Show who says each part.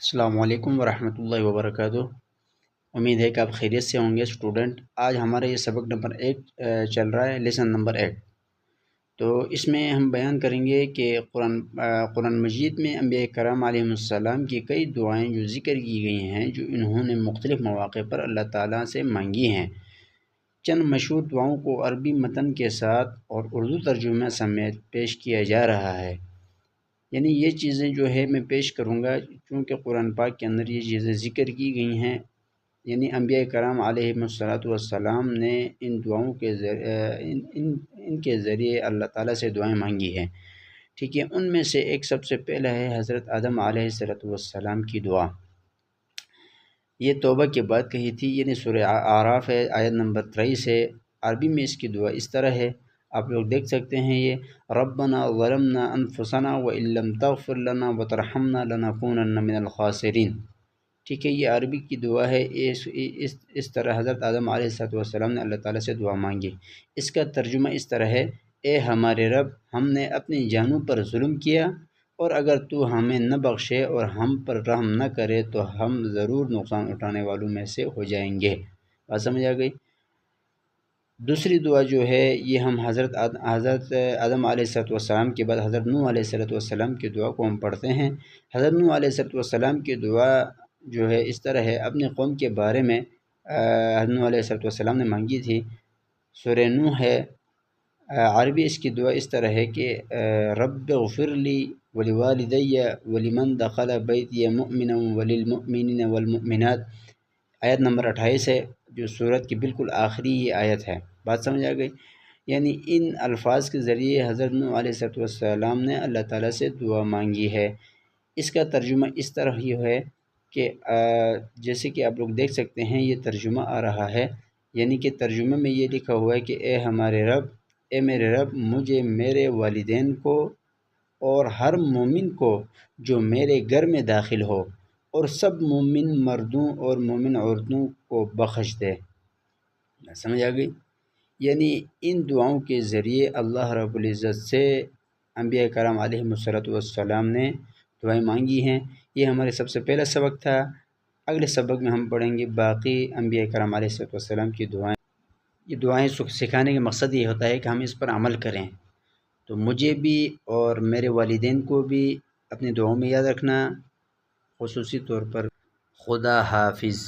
Speaker 1: السلام علیکم ورحمۃ اللہ وبرکاتہ۔ امید ہے کہ آپ خیریت سے ہوں گے اسٹوڈنٹ آج ہمارا یہ سبق نمبر ایک چل رہا ہے، لیسن نمبر ایک۔ تو اس میں ہم بیان کریں گے کہ قرآن قرآن مجید میں انبیاء کرام علیہ السلام کی کئی دعائیں جو ذکر کی گئی ہیں، جو انہوں نے مختلف مواقع پر اللہ تعالیٰ سے مانگی ہیں۔ چند مشہور دعاؤں کو عربی متن کے ساتھ اور اردو ترجمہ سمیت پیش کیا جا رہا ہے۔ یعنی یہ چیزیں جو ہے میں پیش کروں گا، چونکہ قرآن پاک کے اندر یہ چیزیں ذکر کی گئی ہیں۔ یعنی انبیاء کرام علیہ الصلاۃ والسلام نے ان دعاؤں کے ذریعے ان ان ان کے ذریعے اللہ تعالیٰ سے دعائیں مانگی ہیں۔ ٹھیک ہے، ان میں سے ایک سب سے پہلا ہے حضرت آدم علیہ السلۃ والسلام کی دعا۔ یہ توبہ کے بعد کہی تھی یعنی سورہ آراف ہے، آیت نمبر تریس ہے۔ عربی میں اس کی دعا اس طرح ہے آپ لوگ دیکھ سکتے ہیں یہ ربنا ظلمنا انفسنا و علم تغفر لنا و ترحمنا لنکونن من الخاسرین۔ ٹھیک ہے، یہ عربی کی دعا ہے۔ اس اس اس طرح حضرت آدم علیہ صاحب والسلام نے اللہ تعالیٰ سے دعا مانگی۔ اس کا ترجمہ اس طرح ہے، اے ہمارے رب، ہم نے اپنی جانوں پر ظلم کیا اور اگر تو ہمیں نہ بخشے اور ہم پر رحم نہ کرے تو ہم ضرور نقصان اٹھانے والوں میں سے ہو جائیں گے۔ بات سمجھ آ گئی؟ دوسری دعا جو ہے، یہ ہم حضرت حضرت اعظم علیہ صلاحت والسلام کے بعد حضرت نو علیہ صلاۃ والسلام کی دعا کو ہم پڑھتے ہیں۔ حضرت نو علیہ صلاۃ والسلام کی دعا جو ہے، اس طرح ہے۔ اپنے قوم کے بارے میں حضرت نو علیہ صلاۃ والسلام نے مانگی تھی۔ سورہ نو ہے۔ عربی اس کی دعا اس طرح ہے کہ رب غفرلی ولی والدیہ ولی من دخل بیت مؤمن وللمؤمنین والمؤمنات۔ آیت نمبر اٹھائیس ہے۔ جو صورت کی بالکل آخری یہ آیت ہے۔ بات سمجھ آ گئی؟ یعنی ان الفاظ کے ذریعے حضرت علیہ صلاحت والسلام نے اللہ تعالیٰ سے دعا مانگی ہے۔ اس کا ترجمہ اس طرح یہ ہے کہ جیسے کہ آپ لوگ دیکھ سکتے ہیں، یہ ترجمہ آ رہا ہے۔ یعنی کہ ترجمے میں یہ لکھا ہوا ہے کہ، اے ہمارے رب، اے میرے رب، مجھے میرے والدین کو اور ہر مومن کو جو میرے گھر میں داخل ہو۔ اور سب مومن مردوں اور مومن عورتوں کو بخش دے۔ سمجھ آ گئی؟ یعنی ان دعاؤں کے ذریعے اللہ رب العزت سے انبیاء کرام علیہ مسرت والسلام نے دعائیں مانگی ہیں۔ یہ ہمارے سب سے پہلا سبق تھا۔ اگلے سبق میں ہم پڑھیں گے باقی انبیاء کرام علیہ صلاحت والسلام کی دعائیں۔ یہ دعائیں سکھانے کا مقصد یہ ہوتا ہے کہ ہم اس پر عمل کریں۔ تو مجھے بھی اور میرے والدین کو بھی اپنی دعاؤں میں یاد رکھنا۔ خصوصی طور پر خدا حافظ۔